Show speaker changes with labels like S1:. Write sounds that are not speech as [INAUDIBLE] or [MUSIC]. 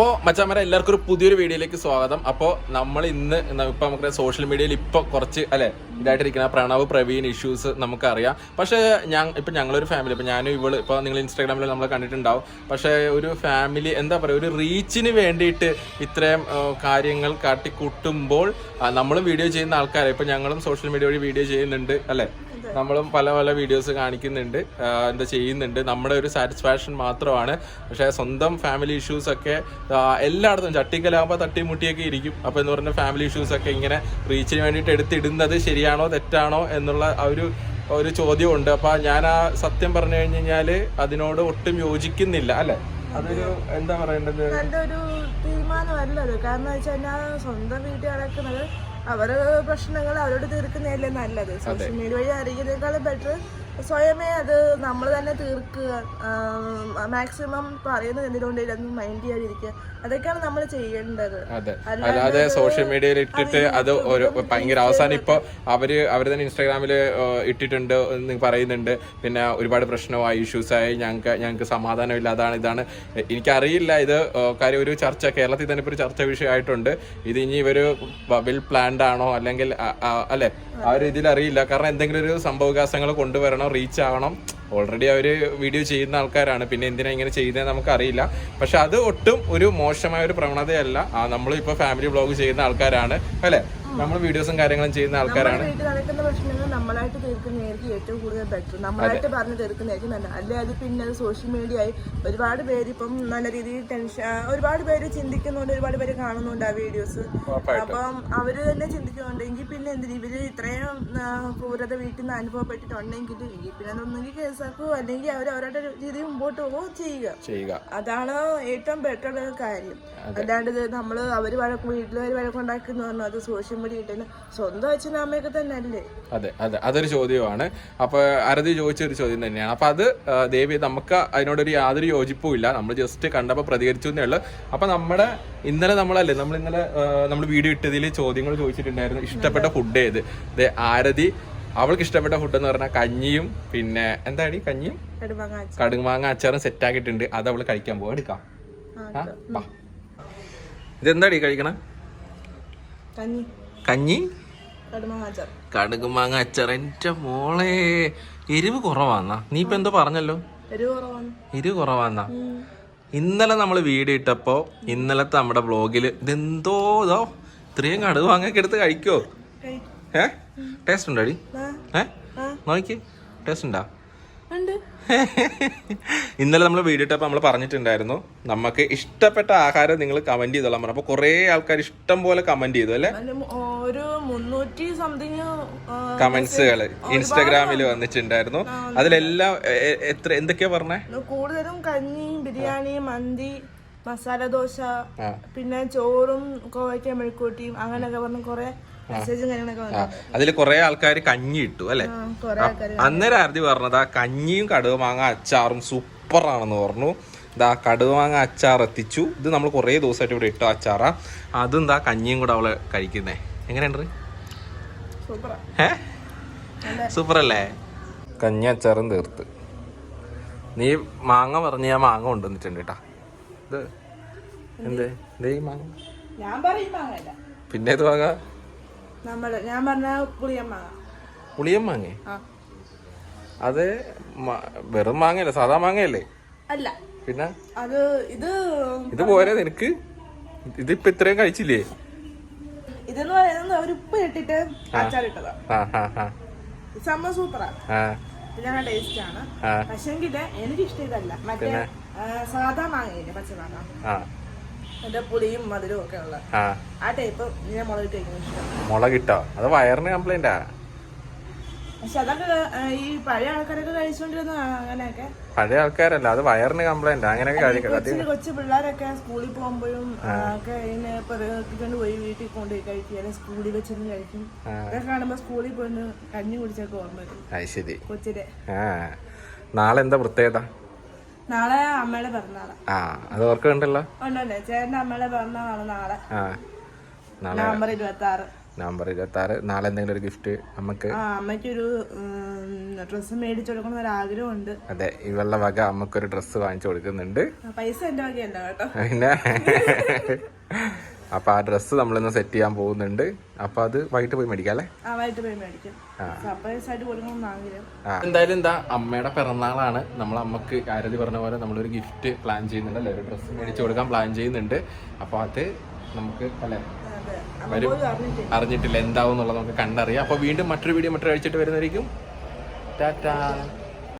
S1: അപ്പോൾ മച്ചാമരെ എല്ലാവർക്കും ഒരു പുതിയൊരു വീഡിയോയിലേക്ക് സ്വാഗതം. അപ്പോൾ നമ്മൾ ഇന്ന് ഇപ്പൊ നമുക്ക് സോഷ്യൽ മീഡിയയിൽ ഇപ്പൊ കുറച്ച് അല്ലെ ഇതായിട്ടിരിക്കുന്ന പ്രണവ് പ്രവീൺ ഇഷ്യൂസ് നമുക്കറിയാം. പക്ഷേ ഞാൻ ഇപ്പൊ ഞങ്ങളൊരു ഫാമിലി ഇപ്പൊ ഞാനും ഇവൾ ഇപ്പൊ നിങ്ങൾ ഇൻസ്റ്റാഗ്രാമിൽ നമ്മൾ കണ്ടിട്ടുണ്ടാവും. പക്ഷേ ഒരു ഫാമിലി എന്താ പറയുക ഒരു റീച്ചിന് വേണ്ടിയിട്ട് ഇത്രയും കാര്യങ്ങൾ കാട്ടിക്കൂട്ടുമ്പോൾ നമ്മൾ വീഡിയോ ചെയ്യുന്ന ആൾക്കാരെ. ഇപ്പൊ ഞങ്ങളും സോഷ്യൽ മീഡിയ വഴി വീഡിയോ ചെയ്യുന്നുണ്ട് അല്ലെ? നമ്മളും പല പല വീഡിയോസ് കാണിക്കുന്നുണ്ട്. എന്താ ചെയ്യുന്നുണ്ട്. നമ്മുടെ ഒരു സാറ്റിസ്ഫാക്ഷൻ മാത്രമാണ്. പക്ഷേ സ്വന്തം ഫാമിലി ഇഷ്യൂസ് ഒക്കെ എല്ലായിടത്തും ചട്ടിക്കലാകുമ്പോൾ തട്ടിമുട്ടിയൊക്കെ ഇരിക്കും. അപ്പോൾ എന്ന് പറഞ്ഞ ഫാമിലി ഇഷ്യൂസ് ഒക്കെ ഇങ്ങനെ റീച്ചിന് വേണ്ടിയിട്ട് എടുത്തിടുന്നത് ശരിയാണോ തെറ്റാണോ എന്നുള്ള ആ ഒരു ഒരു ചോദ്യമുണ്ട്. അപ്പോൾ ഞാൻ ആ സത്യം പറഞ്ഞു കഴിഞ്ഞു കഴിഞ്ഞാൽ അതിനോട് ഒട്ടും യോജിക്കുന്നില്ല അല്ലെ? അതൊരു എന്താ പറയേണ്ടത്?
S2: നല്ലൊരു തീരുമാനമല്ലത്. കാരണം വെച്ചാൽ സ്വന്തം വീട്ടിൽ നടക്കുന്നത് അവരെ പ്രശ്നങ്ങൾ അവരോട് തീർക്കുന്നതല്ലേ നല്ലത്. സോഷ്യൽ മീഡിയ വഴി അറിയുന്നതിനേക്കാളും ബെറ്റർ സ്വയമേ അത് നമ്മൾ തന്നെ തീർക്കുക. മാക്സിമം പറയുന്നത് എന്തിനുകൊണ്ട് ഇതൊന്നും മൈൻഡ് ചെയ്യാതിരിക്കുക. അതൊക്കെയാണ് നമ്മൾ ചെയ്യേണ്ടത്.
S1: അല്ലാതെ സോഷ്യൽ മീഡിയയിൽ ഇട്ടിട്ട് അത് ഒരു ഭയങ്കര അവസാനം ഇപ്പൊ അവർ അവർ തന്നെ ഇൻസ്റ്റാഗ്രാമിൽ ഇട്ടിട്ടുണ്ട് എന്ന് പറയുന്നുണ്ട്. പിന്നെ ഒരുപാട് പ്രശ്നമായി ഇഷ്യൂസ് ആയി ഞങ്ങൾക്ക് ഞങ്ങൾക്ക് സമാധാനമില്ല അതാണ് ഇതാണ്. എനിക്കറിയില്ല ഇത് കാര്യം ഒരു ചർച്ച കേരളത്തിൽ തന്നെ ഇപ്പൊ ഒരു ചർച്ച വിഷയമായിട്ടുണ്ട്. ഇത് ഇനി ഇവർ വെൽ പ്ലാൻഡ് ആണോ? അല്ലെങ്കിൽ അല്ലെ? ആ ഒരു ഇതിൽ അറിയില്ല. കാരണം എന്തെങ്കിലും ഒരു സംഭവവികാസങ്ങൾ കൊണ്ടുവരണം റീച്ച് ആവണം. ഓൾറെഡി അവർ വീഡിയോ ചെയ്യുന്ന ആൾക്കാരാണ്. പിന്നെ എന്തിനാ ഇങ്ങനെ ചെയ്യുന്നത് നമുക്ക് അറിയില്ല പക്ഷെ അത് ഒട്ടും ഒരു മോശമായ ഒരു പ്രവണതയല്ല. നമ്മൾ ഇപ്പൊ ഫാമിലി ബ്ലോഗ് ചെയ്യുന്ന ആൾക്കാരാണ്. അല്ലെ? നമ്മൾ വീഡിയോസും കാര്യങ്ങളും ചെയ്യുന്ന ആൾക്കാരാണ്.
S2: വീട്ടിൽ നടക്കുന്ന പ്രശ്നങ്ങൾ നമ്മളായിട്ട് തീർക്കുന്നതായിരിക്കും ഏറ്റവും കൂടുതൽ ബെറ്റർ നമ്മളായിട്ട് പറഞ്ഞ് തീർക്കുന്നതായിരിക്കും നല്ല അല്ലാതെ പിന്നെ അത് സോഷ്യൽ മീഡിയ ആയി ഒരുപാട് പേര് ഇപ്പം നല്ല രീതിയിൽ ടെൻഷൻ ഒരുപാട് പേര് ചിന്തിക്കുന്നുണ്ട് ഒരുപാട് പേര് കാണുന്നുണ്ട് ആ വീഡിയോസ് അപ്പം അവർ തന്നെ ചിന്തിക്കുന്നുണ്ടെങ്കിൽ പിന്നെ എന്തിന്? ഇവർ ഇത്രയും ക്രൂരത വീട്ടിൽ നിന്ന് അനുഭവപ്പെട്ടിട്ടുണ്ടെങ്കിൽ പിന്നെ അതൊന്നെങ്കിൽ കേസാക്കോ അല്ലെങ്കിൽ അവർ അവരുടെ രീതിയിൽ മുമ്പോട്ട് പോകോ ചെയ്യുക.
S1: ചെയ്യുക.
S2: അതാണ് ഏറ്റവും ബെറ്റർ കാര്യം. അല്ലാണ്ട് നമ്മൾ നമ്മൾ അവർ വീട്ടിൽ വീട്ടിലുകാർ വഴക്കുണ്ടാക്കുന്നു പറഞ്ഞു അത് സോഷ്യൽ മീഡിയ ഇട്ടില്ല സ്വന്തം അച്ഛനും അമ്മയൊക്കെ തന്നെ അല്ലേ
S1: അതെ അതെ. അതൊരു ചോദ്യമാണ്. അപ്പൊ അരതി ചോദിച്ച ഒരു ചോദ്യം തന്നെയാണ്. അപ്പൊ അത് ദേവി നമുക്ക് അതിനോടൊരു യാതൊരു യോജിപ്പും ഇല്ല. നമ്മൾ ജസ്റ്റ് കണ്ടപ്പോൾ പ്രതികരിച്ചു എന്നേ ഉള്ളൂ. അപ്പൊ നമ്മുടെ ഇന്നലെ നമ്മളല്ലേ നമ്മൾ ഇന്നലെ നമ്മൾ വീഡിയോ ഇട്ടതിൽ ചോദ്യങ്ങൾ ചോദിച്ചിട്ടുണ്ടായിരുന്നു. ഇഷ്ടപ്പെട്ട ഫുഡ് ഏത്? ആരതി അവൾക്ക് ഇഷ്ടപ്പെട്ട ഫുഡ് എന്ന് പറഞ്ഞാൽ കഞ്ഞിയും പിന്നെ എന്താടി കഞ്ഞിയും?
S2: കടുമാങ്ങ
S1: അച്ചാറും. സെറ്റ് ആക്കിയിട്ടുണ്ട്. അത് അവൾ കഴിക്കാൻ പോവാ. എടുക്കാം. ഇതെന്താടി കഴിക്കണ?
S2: കഞ്ഞി.
S1: കഞ്ഞി?
S2: കടുക്
S1: മാങ്ങ അച്ചാർ എന്റെ മോളെ എരിവ് കുറവാന്നാ. നീ ഇപ്പൊ എന്തോ പറഞ്ഞല്ലോ?
S2: എരിവ്
S1: കുറവാന്ന. ഇന്നലെ നമ്മൾ വീഡിയോ ഇട്ടപ്പോ ഇന്നലത്തെ നമ്മുടെ ബ്ലോഗിൽ ഇതെന്തോ ഇതോ ഇത്രയും കടുക് കടുകുമാങ്ങയൊക്കെ എടുത്ത് കഴിക്കോ?
S2: കഴി.
S1: ഏ? ടേസ്റ്റ് ഉണ്ടോ അടി ഏ? നോക്കി ടേസ്റ്റ് ഉണ്ട്? [LAUGHS] ഇന്നലെ നമ്മൾ വീഡിയോ ഇട്ടപ്പോൾ നമ്മൾ പറഞ്ഞിട്ടുണ്ടായിരുന്നു നമുക്ക് ഇഷ്ടപ്പെട്ട ആഹാരം നിങ്ങൾ കമന്റ് ചെയ്തോളാം പറഞ്ഞു. അപ്പോൾ കുറേ ആൾക്കാർ ഇഷ്ടം പോലെ കമന്റ് ചെയ്തു അല്ലേ?
S2: ഒരു മുന്നൂറ്റി സംതിങ്
S1: കമന്റ്സുകൾ ഇൻസ്റ്റാഗ്രാമിൽ വന്നിട്ടുണ്ടായിരുന്നു. അതിലെല്ലാം എത്ര എന്തൊക്കെയാ പറഞ്ഞേ?
S2: കൂടുതലും കഞ്ഞി ബിരിയാണി മന്തി മസാല ദോശ പിന്നെ ചോറും കോവയ്ക്ക മെഴുക്കൂട്ടിയും അങ്ങനെയൊക്കെ പറഞ്ഞ് കുറെ
S1: അതിൽ കുറെ ആൾക്കാർ കഞ്ഞി ഇട്ടു അല്ലെ?
S2: ആ,
S1: അന്നേരം ആരതി പറഞ്ഞതാ കഞ്ഞിയും കടുകുമാങ്ങ അച്ചാറും സൂപ്പർ ആണെന്ന് പറഞ്ഞു ഇതാ കടുകുമാങ്ങ അച്ചാർ എത്തിച്ചു. ഇത് നമ്മൾ കുറേ ദിവസമായിട്ട് ഇവിടെ ഇട്ടു അച്ചാറാ. അതും ഇതാ കഞ്ഞിയും കൂടെ അവൾ കഴിക്കുന്നേ. എങ്ങനെയുണ്ട്? ഏ സൂപ്പർ അല്ലേ കഞ്ഞി അച്ചാറും തീർത്ത്. നീ മാങ്ങ പറഞ്ഞ് ഞാൻ മാങ്ങ കൊണ്ടുവന്നിട്ടുണ്ട് കേട്ടാ. ഇത് എന്ത്? എന്തേ? മാങ്ങ? പിന്നെ ഇത് മാങ്ങ?
S2: നമ്മൾ ഞാൻ പറഞ്ഞ പുളിയൻ മാങ്ങ
S1: പുളിയൻ മാങ്ങ
S2: ആ.
S1: അത് വെറും മാങ്ങയല്ലേ സാധാ മാങ്ങയല്ലേ?
S2: അല്ല.
S1: പിന്നെ?
S2: അത് ഇത്
S1: ഇത് പോരെ നിനക്ക്? ഇതിപ്പോ ഇത്രയും കഴിച്ചില്ലേ?
S2: ഇതെന്ന് പറയുന്നത് ഒരു ഉപ്പ് ഇട്ടിട്ട് അച്ചാറിട്ടതാ. സംഭവം സൂപ്പറാ.
S1: ആ.
S2: ഇതിനാ ടേസ്റ്റ് ആണ് എനിക്ക് ഇഷ്ടം ഇതല്ല. മറ്റേ സാധാ മാങ്ങയില്ലേ പച്ചമാങ്ങ?
S1: ആ
S2: ഇട്ടോ പുളിയും മധുരവും ഒക്കെ ഉള്ള.
S1: ആ.
S2: ആ ടൈപ്പ് ഞാൻ മുളകിട്ട് കഴിക്കുന്നത് ഇഷ്ടം.
S1: മുളകിട്ടോ അത് വയറിന് കംപ്ലൈന്റാ
S2: പക്ഷെ അതൊക്കെ ആ, ഈ പഴയ ആൾക്കാരൊക്കെ കഴിച്ചുകൊണ്ടിരുന്ന അങ്ങനെയൊക്കെ.
S1: പഴയ ആൾക്കാരല്ല അത് വയറിന് കംപ്ലൈന്റ് അങ്ങനെയൊക്കെ
S2: കഴിക്കും കൊച്ചു പിള്ളേരൊക്കെ സ്കൂളിൽ പോകുമ്പോഴും ഒക്കെ പെറുക്കിക്കൊണ്ട് പോയി വീട്ടിൽ അല്ലെങ്കിൽ സ്കൂളിൽ വെച്ചിരുന്ന് കഴിക്കും. അതൊക്കെ കാണുമ്പോ സ്കൂളിൽ പോയിട്ട് കഞ്ഞി കുടിച്ചൊക്കെ ഓർമ്മ വരും.
S1: അത് ശരി
S2: കൊച്ചിന്റെ
S1: നാളെ എന്താ പ്രത്യേകത?
S2: നാളെ അമ്മയുടെ പിറന്നാളാ.
S1: ആ അത് ഓർക്കുന്നുണ്ടല്ലോ
S2: ഉണ്ടല്ലേ. ചേട്ടന്റെ അമ്മയുടെ പിറന്നാളാണ് നാളെ.
S1: ആ നാളെ
S2: നവംബർ ഇരുപത്തി ആറ്
S1: നവംബർ ഇരുപത്തി ആറ് നാളെ എന്തെങ്കിലും ഒരു ഗിഫ്റ്റ് നമുക്ക്
S2: ആ അമ്മയ്ക്കൊരു ഡ്രസ്സ് മേടിച്ചു കൊടുക്കണം ഒരു ആഗ്രഹമുണ്ട്
S1: അതെ ഇവളുടെ വക നമുക്കൊരു ഡ്രസ്സ് വാങ്ങിച്ചു കൊടുക്കുന്നുണ്ട്
S2: പൈസ എന്റെ വകയല്ല കേട്ടോ.
S1: പിന്നെ? [LAUGHS] അപ്പൊ ആ ഡ്രസ്സ് നമ്മളിന്ന് സെറ്റ് ചെയ്യാൻ പോകുന്നുണ്ട്. അപ്പൊ അത് വൈകിട്ട് പോയി മേടിക്കാം അല്ലേ. എന്തായാലും എന്താ അമ്മയുടെ പിറന്നാളാണ്. നമ്മൾ അമ്മയ്ക്ക് ആരതി പറഞ്ഞ പോലെ നമ്മളൊരു ഗിഫ്റ്റ് പ്ലാൻ ചെയ്യുന്നുണ്ട് അല്ലെ? ഒരു ഡ്രസ്സ് മേടിച്ചു കൊടുക്കാൻ പ്ലാൻ ചെയ്യുന്നുണ്ട്. അപ്പൊ അത് നമുക്ക് അല്ലെ? വരും. അറിഞ്ഞിട്ടില്ല. എന്താവും എന്നുള്ളത് നമുക്ക് കണ്ടറിയാം. അപ്പൊ വീണ്ടും മറ്റൊരു വീഡിയോ മറ്റൊരു അഴിച്ചിട്ട് വരുന്നതായിരിക്കും. ടാറ്റാ.